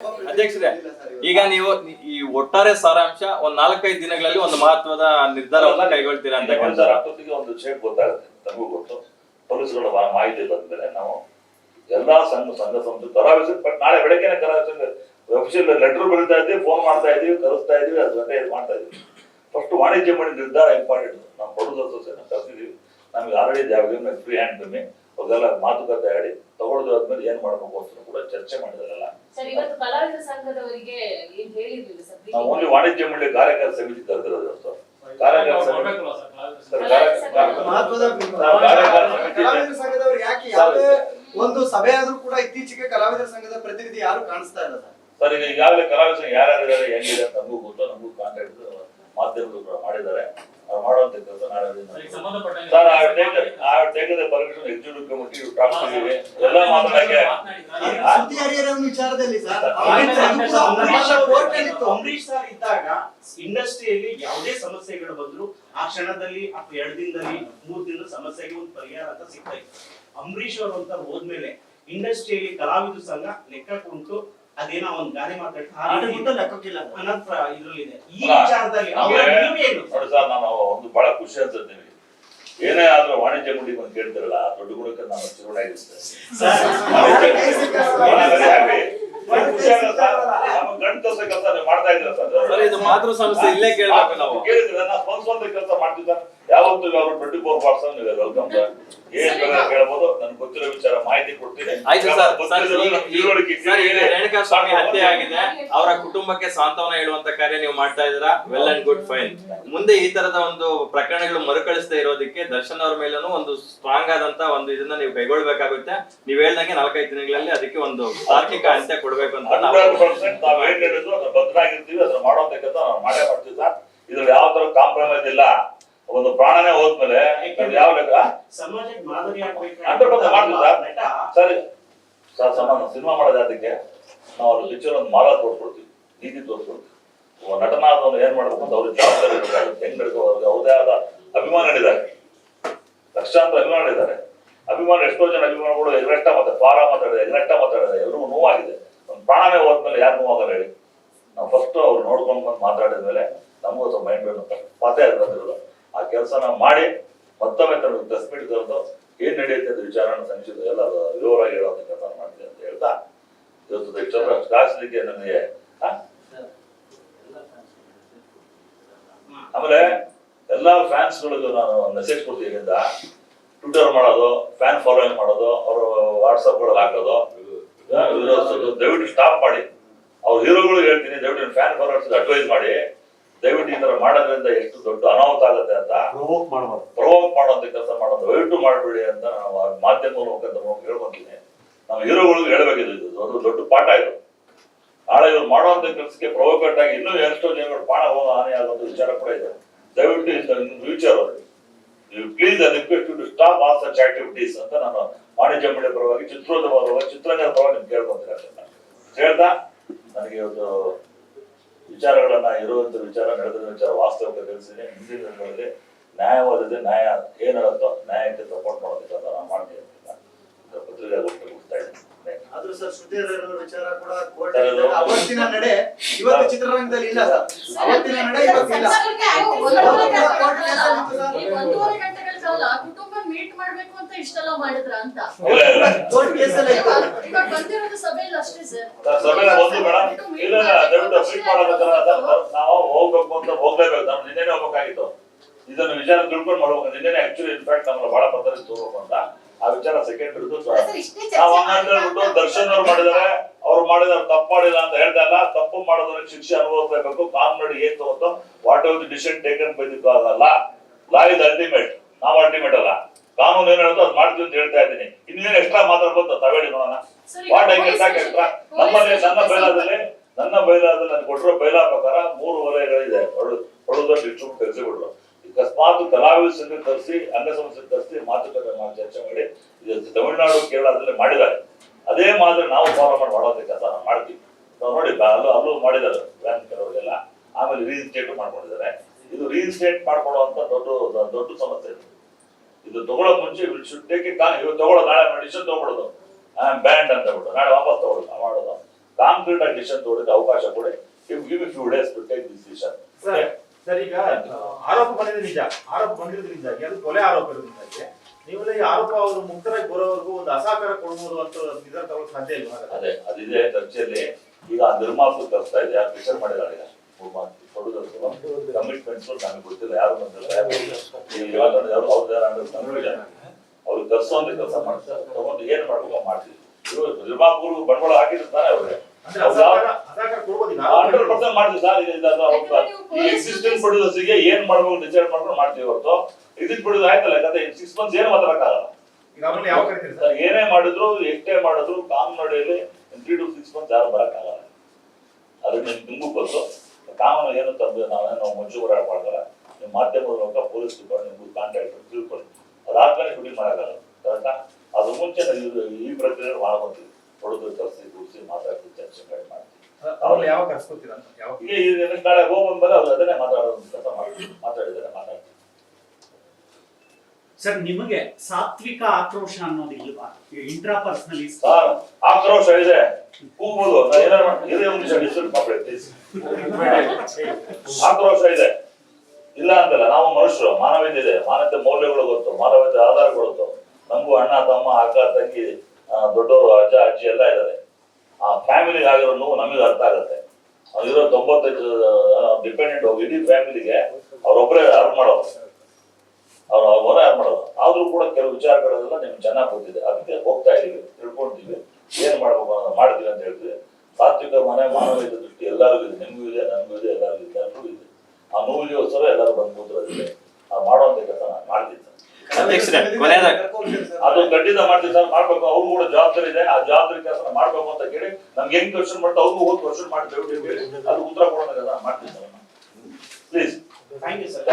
ಅಧ್ಯಕ್ಷರೇ ಈಗ ನೀವು ಈ ಒಟ್ಟಾರೆ ಸಾರಾಂಶ ಒಂದ್ ನಾಲ್ಕೈದು ದಿನಗಳಲ್ಲಿ ಒಂದು ಮಹತ್ವದ ನಿರ್ಧಾರವನ್ನ ಕೈಗೊಳ್ತೀರಾ ಅಂತ ಒಂದು ವಿಷಯ ಗೊತ್ತಾಗುತ್ತೆ ತಮಗೂ ಗೊತ್ತು. ಪೊಲೀಸ್ಗಳ ಮಾಹಿತಿ ಬಂದ್ಮೇಲೆ ನಾವು ಎಲ್ಲಾ ಸಂಘ ಸಂಘ ಸಂಸ್ಥೆ ಕರಾವಿಸಿ ಬಟ್ ನಾಳೆ ಬೆಳಗ್ಗೆ ಕರಾವಿಸಿ ಅಫಿಷಿಯಲ್ ಲೆಟರ್ ಬರೀತಾ ಇದ್ದೀವಿ ಫೋನ್ ಮಾಡ್ತಾ ಇದೀವಿ ಕರೆಸ್ತಾ ಇದೀವಿ ಅದ್ರ ಜೊತೆ ಇದು ಮಾಡ್ತಾ ಇದೀವಿ ಫಸ್ಟ್ ವಾಣಿಜ್ಯ ಮಾಡಿ ನಿರ್ಧಾರ ಇಂಪಾರ್ಟೆಂಟ್ ನಾವು ಬಡವರ ಅಸೋಸಿಯೇಷನ್ ಕರೆಸಿದೀವಿ. ನಮ್ಗೆ ಆಲ್ರೆಡಿ ಜಾಗ ಫ್ರೀ ಹ್ಯಾಂಡ್ ಅವೆಲ್ಲ ಅವ್ರಿಗೆಲ್ಲ ಮಾತುಕತೆ ಆಡಿ ಏನ್ ಮಾಡ್ಬೇಕು ಅಂತ ಕೂಡ ಚರ್ಚೆ ಮಾಡಿದಾರಲ್ಲ. ಸರ್ ಇವತ್ತು ಕಲಾವಿದ ಸಂಘದವರಿಗೆ ಏನ್ ಹೇಳಿರ್ಲಿಲ್ಲ ಸರ್? ಓನ್ಲಿ ವಾಣಿಜ್ಯ ಮಂಡಳಿ ಕಾರ್ಯಕಾರಿ ಸಮಿತಿ ಕರೆದಿರೋದು ಸರ್. ಕಾರ್ಯಕಾರಿ ಸಮಿತಿ. ಸರ್, ಕಾರ್ಯ- ಕಾರ್ಯ- ಮಹತ್ವದ ಸರ್, ಸಮಿತಿ ಇದೆ. ಕಲಾವಿದರ ಸಂಘದವರು ಯಾಕೆ ಯಾವುದೇ ಒಂದು ಸಭೆ ಆದ್ರೂ ಕೂಡ ಇತ್ತೀಚೆಗೆ ಕಲಾವಿದರ ಸಂಘದ ಪ್ರತಿನಿಧಿ ಯಾರು ಕಾಣಿಸ್ತಾ ಇಲ್ಲ ಸರ್. ಸರ್ ಈಗ ಈಗಾಗಲೇ ಕಲಾವಿದ ಯಾರ್ಯಾರು ಇದ್ದಾರೆ ಹೆಂಗಿದೆ ಅಂತ ನಮಗೂ ಗೊತ್ತು. ನಮಗೂ ಕಾಂಟ್ಯಾಕ್ಟ್ ಮಾಧ್ಯಮಗಳು ಕೂಡ ಮಾಡಿದ್ದಾರೆ. ಅವ್ರು ಮಾಡುವಂತ ಕೆಲಸ ನಾಳೆ ಸರ್ ಪರಮೇಶ್ವರ ಎಕ್ಸಿಕ್ಯೂಟಿವ್ ಕಮಿಟಿ ಎಲ್ಲ ಮಾತಾಡಕ್ಕೆ ವಿಚಾರದಲ್ಲಿ ಸರ್. ಇದ್ದಾಗ ಇಂಡಸ್ಟ್ರಿಯಲ್ಲಿ ಯಾವುದೇ ಸಮಸ್ಯೆಗಳು ಬಂದ್ರು ಆ ಕ್ಷಣದಲ್ಲಿ ಅಥವಾ ಎರಡು ದಿನದಲ್ಲಿ ಮೂರ್ ದಿನದ ಸಮಸ್ಯೆಗೆ ಒಂದು ಪರಿಹಾರ ಅಂತ ಸಿಗ್ತಾ ಇತ್ತು. ಅಂಬರೀಷ್ ಅವರು ಅಂತ ಹೋದ್ಮೇಲೆ ಇಂಡಸ್ಟ್ರಿಯಲ್ಲಿ ಕಲಾವಿದ ಸಂಘ ಲೆಕ್ಕ ಕುಂಟು ಅದೇನೋ ಒಂದ್ ಗಾದೆ ಮಾತಾಡ್ತಾರೆ. ಅನಂತರ ಇದ್ರಲ್ಲಿದೆ. ಈ ವಿಚಾರದಲ್ಲಿ ನಾನು ಒಂದು ಬಹಳ ಖುಷಿ ಅಂತ ಏನೇ ಆದ್ರೂ ವಾಣಿಜ್ಯ ಗುಂಡಿ ಬಂದು ಕೇಳ್ತಿರಲ್ಲ ದೊಡ್ಡ ಗುಣಕ್ಕೆ ನಾನು ಚುರುಡಾಗಿರ್ತೇನೆ ಮಾಡ್ತಾ ಇದ್ರೆ ಸರ್? ಸರ್ ಇದು ಮಾತೃ ಸಂಸ್ಥೆ ಇಲ್ಲೇ ಕೇಳಬೇಕು ನಾವು. ಕೇಳಿದ್ರೆ ನಾನು ಸ್ಪಂದಿಸುವಂತ ಕೆಲಸ ಮಾಡ್ತಿದ್ದ. ಯಾವತ್ತು ಅವರು twenty four percent welcome sir. ಏನ್ ನನ್ಗೆ ಗೊತ್ತಿರೋ ವಿಚಾರ ಮಾಹಿತಿ ಕೊಡ್ತೀನಿ. ಆಯ್ತು sir sir sir. Renuka Swamy ಹತ್ಯೆ ಆಗಿದೆ. ಅವರ ಕುಟುಂಬಕ್ಕೆ ಸಾಂತ್ವನ ಹೇಳುವಂತ ಕಾರ್ಯ ನೀವು ಮಾಡ್ತಾ ಇದ್ದೀರಾ? ವೆಲ್ ಅಂಡ್ ಗುಡ್ ಫೈನ್ ಮುಂದೆ ಈ ತರದ ಒಂದು ಪ್ರಕರಣಗಳು ಮರುಕಳಿಸದೇ ಇರೋದಕ್ಕೆ ದರ್ಶನ್ ಅವ್ರ ಮೇಲೂ ಒಂದು ಸ್ಟ್ರಾಂಗ್ ಆದಂತ ಒಂದು ಇದನ್ನ ನೀವು ಕೈಗೊಳ್ಬೇಕಾಗುತ್ತೆ ನೀವ್ ಹೇಳ್ದಂಗೆ ನಾಲ್ಕೈದು ದಿನಗಳಲ್ಲಿ ಅದಕ್ಕೆ ಒಂದು ತಾರ್ಕಿಕ ಅಂತ್ಯ ಕೊಡ್ಬೇಕು ಅಂತ ನಾವು ಏನ್ ಹೇಳಿದ್ರು ಅದ್ರ ಅದ್ರ ನಾವು ಮಾಡೇ ಮಾಡ್ತಿದ್ದ ಇದ್ರಲ್ಲಿ ಯಾವ ತರ ಕಾಂಪ್ರಮೈಸ್ ಇಲ್ಲ. ಒಂದು ಪ್ರಾಣನೇ ಹೋದ್ಮೇಲೆ ಯಾವ ಲೆಕ್ಕ? ಸಮಾಜಕ್ಕೆ ಮಾದರಿ ಸರಿ. ಸರ್ ಸಮಾನ ಸಿನಿಮಾ ಮಾಡೋದು ಅದಕ್ಕೆ ನಾವು ಅವ್ರ ಪಿಕ್ಚರ್ ಒಂದು ಮಾಲ ತೋರಿಸ್ಕೊಡ್ತೀವಿ. ನೀತಿ ತೋರಿಸ್ಕೊಡ್ತೀವಿ. ನಟನ ಅದನ್ನು ಏನ್ ಮಾಡ್ಬೇಕು ಅಂತ ಅವ್ರಿಗೆ ಜವಾಬ್ದಾರಿ ಹೆಂಗ್ ಹೆಂಗ್ ಅವ್ರಿಗೆ ಅವ್ರದೇ ಆದ ಅಭಿಮಾನಿಗಳಿದ್ದಾರೆ ಲಕ್ಷಾಂತರ ಅಭಿಮಾನಿಗಳಿದ್ದಾರೆ ಅಭಿಮಾನ ಎಷ್ಟೋ ಜನ ಅಭಿಮಾನಿಗಳು ಎಗ್ರೆಷ್ಟ ಮತ್ತೆ ಪಾರ ಮಾತಾಡಿದೆ ಎಗ್ರೆಷ್ಟ ಮಾತಾಡಿದೆ ಎಲ್ರಿಗೂ ನೋವಾಗಿದೆ. ಒಂದು ಪ್ರಾಣನೇ ಹೋದ್ಮೇಲೆ ಯಾರು ನೋವಾಗಲ್ಲ ಹೇಳಿ. ನಾವು ಫಸ್ಟ್ ಅವ್ರು ನೋಡ್ಕೊಂಡು ಬಂದು ಮಾತಾಡಿದ ಮೇಲೆ ನಮಗೂ ಸ್ವಲ್ಪ ಮೈಂಡ್ ಪಾತೆ ಆಗಿರೋದಿಲ್ಲ ಆ ಕೆಲಸನ ಮಾಡಿ ಮತ್ತೊಮ್ಮೆ ತನಗೆ ಪ್ರೆಸ್ ತಂದು ಏನ್ ನಡೆಯುತ್ತೆ ಅಂತ ವಿಚಾರನ ಸಂಚಿತ ಎಲ್ಲ ವಿವರವಾಗಿ ಹೇಳೋದನ್ನ ಕೆಲಸ ಮಾಡಿದೆ ಅಂತ ಹೇಳ್ತಾ ಇವತ್ತು ಚಂದ್ರ ಕಾಸಲಿಕ್ಕೆ ನನಗೆ? ಆಮೇಲೆ ಎಲ್ಲಾ ಫ್ಯಾನ್ಸ್ ಗಳಿಗೂ ನಾನು ಮೆಸೇಜ್ ಕೊಡ್ತೀನಿ ಟ್ವಿಟರ್ ಮಾಡೋದು ಫ್ಯಾನ್ ಫಾಲೋಯಿಂಗ್ ಮಾಡೋದು, ಅವರು ವಾಟ್ಸಪ್ಗಳಲ್ಲಿ ಹಾಕೋದು ದಯವಿಟ್ಟು ಸ್ಟಾಪ್ ಮಾಡಿ. ಅವ್ರ ಹೀರೋಗಳು ಹೇಳ್ತೀನಿ, ದಯವಿಟ್ಟು ಫ್ಯಾನ್ ಫಾಲೋವರ್ಸ್ ಅಡ್ವೈಸ್ ಮಾಡಿ. ದಯವಿಟ್ಟು ಈ ತರ ಮಾಡೋದ್ರಿಂದ ಎಷ್ಟು ದೊಡ್ಡ ಅನಾಹುತ ಆಗುತ್ತೆ ಅಂತ ಪ್ರವೋಕ್ ಮಾಡಬಾರ್ದು ಪ್ರವೋಕ್ ಮಾಡೋದ್ ಕೆಲಸ ಮಾಡೋದು. ದಯವಿಟ್ಟು ಮಾಡಬೇಡಿ ಅಂತ ನಾವು ಮಾಧ್ಯಮ ಮುಖಾಂತರ ಹೇಳ್ಕೊಂತೀನಿ. ನಾವು ಹೀರೋಗಳಿಗೆ ಹೇಳ್ಬೇಕಿದೆ ಇದು. ಒಂದು ದೊಡ್ಡ ಪಾಠ ಇದು. ನಾಳೆ ಇವ್ರು ಮಾಡುವಂತ ಕೆಲಸಕ್ಕೆ ಪ್ರವೋಕೇಟ್ ಆಗಿ ಇನ್ನೂ ಎಷ್ಟೋ ಜನಗಳು ಪ್ರಾಣ ಹೋಗೋ ಹಾನಿ ಆಗುವಂತ ವಿಚಾರ ಕೂಡ ಇದೆ. ದಯವಿಟ್ಟು future please request to stop all such activities ಅಂತ ನಾನು ವಾಣಿಜ್ಯ ಮಂಡಳಿ ಪರವಾಗಿ ಚಿತ್ರೋದ್ಯಮ ಪರವಾಗಿ ಚಿತ್ರರಂಗದ ಪರವಾಗಿ ನಿಮ್ಗೆ ಕೇಳ್ಕೊಂತೀನಿ. ಹೇಳ್ತಾ ನನಗೆ ಇವತ್ತು ವಿಚಾರಗಳನ್ನ ಇರುವಂತ ವಿಚಾರ ನಡೆದ ವಿಚಾರ ವಾಸ್ತವಕ್ಕೆ ತಿಳಿಸಿದೆ ಮುಂದಿನ ದಿನಗಳಲ್ಲಿ ನ್ಯಾಯವಾದದ್ದು ನ್ಯಾಯ ಏನಿರುತ್ತೋ ನ್ಯಾಯಕ್ಕೆ ಸಪೋರ್ಟ್ ಮಾಡೋದಕ್ಕೆ ಅಂತ ನಾನು ಮಾಡ್ತೀನಿ ಅಂತ ಪತ್ರಿಕಾಗೋಷ್ಠಿ ಮುಗಿಸ್ತಾ ಇದ್ದೀನಿ ಆದ್ರೂ ಸರ್ ಹರಿಹರ ವಿಚಾರ ಕೂಡ ಕೋರ್ಟ್ ಅವತ್ತಿನ ನಡೆ ಇವತ್ತು ಚಿತ್ರರಂಗದಲ್ಲಿ ಇಲ್ಲ ಸರ್ ಅವತ್ತಿನ ನಡೆ ಇವತ್ತಿಲ್ಲ ಒಂದೂವರೆ ಕಾಲ ಕುಟುಂಬ ಮೀಟ್ ಮಾಡ್ಬೇಕು ಅಂತ ಇಷ್ಟೆಲ್ಲ ಮಾಡಿದ್ರ ಅಂತ? ಇವಾಗ ಬಂದಿರೋದು ಸಭೆಯಲ್ಲಿ ಅಷ್ಟೇ ಸರ್. ಸರ್ ಸಭೆನ ಒಂದು ಮೇಡಮ್ ಇಲ್ಲ ಇಲ್ಲ ದಯವಿಟ್ಟು ಮೀಟ್ ಮಾಡೋದಕ್ಕೆ ನಾವು ಹೋಗ್ಬೇಕು ಅಂತ ಹೋಗ್ಲೇಬೇಕು. ನಾವು ನಿನ್ನೆನೆ ಹೋಗ್ಬೇಕಾಗಿತ್ತು. ಇದನ್ನು ವಿಚಾರ ತಿಳ್ಕೊಂಡು ಮಾಡ್ಬೇಕು. ನಿನ್ನೆನೆ ಆಕ್ಚುಲಿ ಇನ್ಫ್ಯಾಕ್ಟ್ ನಮ್ಮನ್ನ ಬಹಳ ಪತ್ರ ತೋರ್ಬೇಕು ಅಂತ. ಆ ವಿಚಾರ ಸೆಕೆಂಡ್ ಹಿಡಿದು ನಾವು ಹೇಳ್ಬಿಟ್ಟು ದರ್ಶನ್ ಅವ್ರು ಮಾಡಿದಾರೆ ಅವ್ರು ಮಾಡಿದಾರೆ ತಪ್ಪು ಮಾಡಿಲ್ಲ ಅಂತ ಹೇಳ್ತಾ ಇಲ್ಲ. ತಪ್ಪು ಮಾಡೋದ್ರಲ್ಲಿ ಶಿಕ್ಷೆ ಅನುಭವಿಸಬೇಕು ಕಾನ್ ನೋಡಿ ಏನ್ ತಗೋತೋ whatever the decision taken by the law law is ultimate ನಾವು ಅಲ್ಟಿಮೇಟ್ ಅಲ್ಲ. ಕಾನೂನು ಏನ್ ಹೇಳುತ್ತೋ ಅದು ಮಾಡ್ತೀವಿ ಅಂತ ಹೇಳ್ತಾ ಇದ್ದೀನಿ. ಇನ್ನೇನು ಎಕ್ಸ್ಟ್ರಾ ಮಾತಾಡ್ಬೋದು ತಾವೇಳಿ ನೋಡೋಣ. ವಾಟ್ ಐ ಎಕ್ಸ್ಟ್ರಾ ನಮ್ಮಲ್ಲಿ ನನ್ನ ಬೈಲಾದಲ್ಲಿ ನನ್ನ ಬೈಲಾದಲ್ಲಿ ನಾನು ಕೊಟ್ಟಿರೋ ಬೈಲಾ ಪ್ರಕಾರ ಮೂರು ವಲಯಗಳಿದೆ. ಹೊಡೆದ ಅಕಸ್ಮಾತ್ ಕಲಾವಿದ ಸಂಘ ಕರೆಸಿ ಅಂಗಸಂಸ್ಥೆ ಕರೆಸಿ ಮಾತುಕತೆ ಮಾಡಿ ಚರ್ಚೆ ಮಾಡಿ ಇದು ತಮಿಳುನಾಡು ಕೇರಳದಲ್ಲಿ ಮಾಡಿದ್ದಾರೆ. ಅದೇ ಮಾದರಿ ನಾವು ಫಾಲೋ ಮಾಡಿ ಮಾಡೋದಕ್ಕೆ ಕೆಲಸ ನಾವು ಮಾಡ್ತೀವಿ. ನಾವು ನೋಡಿ ಅಲ್ಲೂ ಅಲ್ಲೂ ಮಾಡಿದ್ದಾರೆ ಬ್ಯಾಂಕ್ ಕೆಲವರಿಗೆಲ್ಲ ಆಮೇಲೆ ರೀಇನ್ಸ್ಟೇಟ್ ಮಾಡ್ಕೊಂಡಿದ್ದಾರೆ. ಇದು ರೀಇನ್ಸ್ಟೇಟ್ ಮಾಡ್ಕೊಳ್ಳುವಂತ ದೊಡ್ಡ ದೊಡ್ಡ ಸಮಸ್ಯೆ ಇದು. ಇದು ತಗೊಳ್ಳೋ ಮುಂಚೆ ಶುಡ್ ಟೇಕ್ ಇಟ್ ಇವ್ರು ತಗೊಳ್ಳೋ ನಾಳೆ ಡಿಸಿಷನ್ ತಗೊಳ್ಳೋದು ಬ್ಯಾಂಡ್ ಅಂತ ಬಿಟ್ಟು ನಾಳೆ ವಾಪಸ್ ತಗೊಳ್ಳೋದು ಮಾಡೋದು. ಕಾಂಕ್ರೀಟ್ ಆಗಿ ಡಿಸಿಷನ್ ತಗೊಳ್ಳೋಕೆ ಅವಕಾಶ ಕೊಡಿ ಇವ್ give few days to take this decision sir sir ಈಗ ಆರೋಪ ಬಂದಿದೆ ನಿಜ. ಆರೋಪ ಬಂದಿರೋದ್ರಿಂದಾಗಿ ಅದು ಕೊಲೆ ಆರೋಪ ಇರೋದ್ರಿಂದಾಗಿ ನೀವೆಲ್ಲ ಈ ಆರೋಪ ಅವರು ಮುಕ್ತರಾಗಿ ಬರೋವರೆಗೂ ಒಂದು ಅಸಹಕಾರ ಕೊಡ್ಬೋದು ಅಂತ ನಿರ್ಧಾರ ತಗೊಳ್ಳೋಕೆ ಸಾಧ್ಯ ಇಲ್ಲ. ಅದೇ ಅದಿದೆ ಚರ್ಚೆಯಲ್ಲಿ ಈಗ ಆ ನಿರ್ಮಾಪಕ ತರಿಸ್ತಾ ಇದೆ ಪಿಕ್ಚರ್ ಮಾಡಿದಾಳೆ ಈಗ ಕಮಿಟ್ಮೆಂಟ್ಸ್ ನಮಗೆ ಗೊತ್ತಿಲ್ಲ ಯಾರು ಬಂದಿಲ್ಲ ಯಾರು under confusion. ಅವ್ರು ಕೆಲಸ ಮಾಡ್ತಾರೆ ತಗೊಂಡು ಏನ್ ಮಾಡ್ಬೇಕು ಮಾಡ್ತೀವಿ. ಇವರು ನಿರ್ಮಾಪಕರು ಬಂಡವಾಳ ಹಾಕಿದ್ರು ತಾನೇ ಅವ್ರಿಗೆ ಅಂದ್ರೆ ಹಂಡ್ರೆಡ್ ಪರ್ಸೆಂಟ್ ಮಾಡ್ತೀವಿ. ಸರ್ ಏನ್ ಮಾಡ್ಬೇಕು ಡಿಸೈಡ್ ಮಾಡ್ಕೊಂಡು ಮಾಡ್ತೀವಿ ಹೊರತು. ಇದಕ್ಕೆ ಬಿಡುದು ಆಯ್ತಲ್ಲ ಯಾಕಂದ್ರೆ ಸಿಕ್ಸ್ ಮಂತ್ಸ್ ಏನು ಮಾತಾಡಕ್ಕಾಗಲ್ಲ. ಏನೇ ಮಾಡಿದ್ರು ಎಷ್ಟೇ ಮಾಡಿದ್ರು ಕಾಮನಡಿಯಲ್ಲಿ ತ್ರೀ ಟು ಸಿಕ್ಸ್ ಮಂತ್ಸ್ ಯಾರು ಬರಕ್ಕಾಗಲ್ಲ. ಅದು ನಿಮ್ಗೆ ನಿಮಗೂ ಗೊತ್ತು. ಕಾಮನ್ ಏನು ತಂದು ನಾವೇನು ಮಜ್ಜು ಓಡಾಡಬಾರ್ದಲ್ಲ ನಿಮ್ಮ ಮಾಧ್ಯಮದ ಮೂಲಕ ಪೊಲೀಸ್ ಡಿಪಾರ್ಟ್ಮೆಂಟ್ ನಿಮ್ಗೆ ಕಾಂಟ್ಯಾಕ್ಟ್ ತಿಳ್ಕೊಳ್ಳಿ. ಅದಾದ್ಮೇಲೆ ಶೂಟಿಂಗ್ ಮಾಡೋಕ್ಕಲ್ಲ ಕರೆಕ್ಟಾ? ಅದು ಮುಂಚೆ ನಾವು ಇದು ಈ ಪ್ರಕ್ರಿಯೆ ಮಾಡ್ಕೊಂತೀವಿ. ಹೊಡೆದು ತರಿಸಿ ಕೂರಿಸಿ ಮಾತಾಡ್ತೀವಿ ಚರ್ಚೆ ಮಾಡಿ ಮಾಡ್ತೀವಿ. ಈಗ ನಾಳೆ ಹೋಗ್ಬಂದ್ಮೇಲೆ ಅವ್ರು ಅದನ್ನೇ ಮಾತಾಡೋದು ಕೆಲಸ ಮಾಡ್ತೀವಿ. ಮಾತಾಡಿದರೆ ಮಾತಾಡ್ತೀವಿ. ಸರ್ ನಿಮಗೆ ಸಾತ್ವಿಕ ಆಕ್ರೋಶ ಅನ್ನೋದು ಇಲ್ವಾ? ಇಂಟ್ರಾ ಪರ್ಸನಲಿ ಸರ್ ಆಕ್ರೋಶ ಇದೆ. ಕೂಗ್ಬೋದು ನಾನು ಒಂದು. ಆಕ್ರೋಶ ಇದೆ. ಇಲ್ಲ ಅಂತಲ್ಲ, ನಾವು ಮನುಷ್ಯರು ಮಾನವೀಯತೆ ಇದೆ. ಮಾನವತೆ ಮೌಲ್ಯಗಳು ಗೊತ್ತು, ಮಾನವತೆ ಆಧಾರ ಗೊತ್ತು. ನಮಗೂ ಅಣ್ಣ, ತಮ್ಮ, ಅಕ್ಕ, ತಂಗಿ ದೊಡ್ಡವರು, ಅಜ್ಜ, ಅಜ್ಜಿ ಎಲ್ಲ ಇದ್ದಾರೆ. ಆ ಫ್ಯಾಮಿಲಿಗೆ ಆಗಿರೋ ನೋವು ನಮಗೆ ಅರ್ಥ ಆಗುತ್ತೆ. ಇರೋ ತೊಂಬತ್ತೈದು ಡಿಪೆಂಡೆಂಟ್ ಇಡೀ ಫ್ಯಾಮಿಲಿಗೆ ಅವ್ರೊಬ್ಬರೇ ಅರ್ನ್ ಮಾಡೋದು. ಅವ್ರ ಹೊರ ಯಾರು ಮಾಡೋದು. ಆದ್ರೂ ಕೂಡ ಕೆಲವು ವಿಚಾರಗಳೆಲ್ಲ ನಿಮ್ಗೆ ಚೆನ್ನಾಗಿ ಗೊತ್ತಿದೆ. ಅದಕ್ಕೆ ಹೋಗ್ತಾ ಇದೀವಿ, ತಿಳ್ಕೊಂತೀವಿ. ಏನ್ ಮಾಡ್ಬೇಕು ಅನ್ನೋದು ಮಾಡ್ತೀವಿ ಅಂತ ಹೇಳಿದ್ರೆ ಸಾತ್ವಿಕ ಮನೆ ಇದ್ದ ದೃಷ್ಟಿ ಎಲ್ಲರಿಗೂ ಇದೆ. ನಿಮಗೂ ಇದೆ ನನ್ಗೂ ಇದೆ ಎಲ್ಲರಿಗೂ ಇದೆ ಎಲ್ಲರೂ ಇದೆ. ಆ ನೋವಿಗೋಸ್ಕರ ಎಲ್ಲರೂ ಬಂದು ಇದೆ ಆ ಮಾಡುವಂತ ಕೆಲಸ ನಾನು ಮಾಡ್ತೀನಿ. ಅದು ಖಂಡಿತ ಮಾಡ್ತೀವಿ ಸರ್. ಮಾಡ್ಬೇಕು. ಅವ್ರು ಕೂಡ ಜವಾಬ್ದಾರಿ ಇದೆ. ಆ ಜವಾಬ್ದಾರಿ ಕೆಲಸ ಮಾಡ್ಬೇಕು ಅಂತ ಕೇಳಿ ನಮ್ಗೆ ಹೆಂಗ್ ಕ್ವಶನ್ ಮಾಡ್ತಾ ಅವ್ರಿಗೂ ಹೋಗಿ ಕ್ವಶನ್ ಮಾಡ್ತೇವೆ ಅದು ಉತ್ತರ ಕೊಡೋಣ ಮಾಡ್ತೀವಿ sir. Please thank you sir.